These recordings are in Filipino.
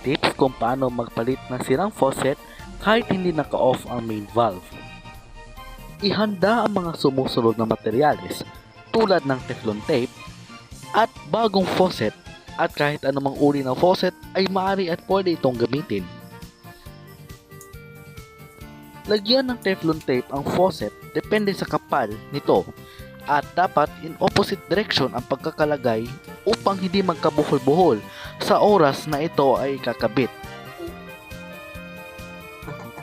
Tips kung paano magpalit ng sirang faucet kahit hindi naka-off ang main valve. Ihanda ang mga sumusunod na materyales tulad ng Teflon tape at bagong faucet at kahit anumang uri ng faucet ay maaari at pwede itong gamitin. Lagyan ng Teflon tape ang faucet depende sa kapal nito at dapat in opposite direction ang pagkakalagay upang hindi magkabuhol-buhol sa oras na ito ay kakabit.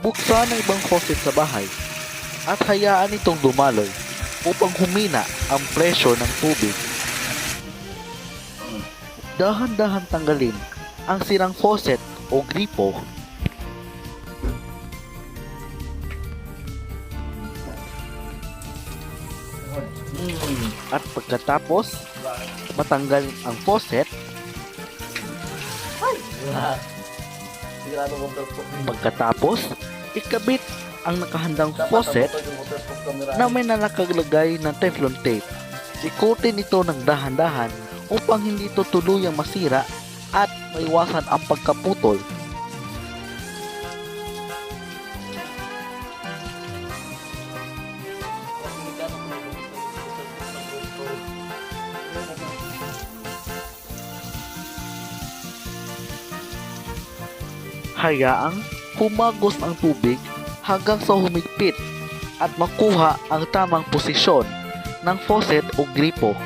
Buksan ang ibang faucet sa bahay at hayaan itong dumaloy upang humina ang presyo ng tubig. Dahan-dahan tanggalin ang sirang faucet o gripo at pagkatapos matanggal ang faucet waterproof. pagkatapos ikabit ang nakahandang faucet na may nakaglagay ng teflon tape. Ikutin ito ng dahan-dahan upang hindi ito tuluyang masira at maiwasan ang pagkaputol. Hayaang humagos ang tubig hanggang sa humigpit at makuha ang tamang posisyon ng faucet o gripo.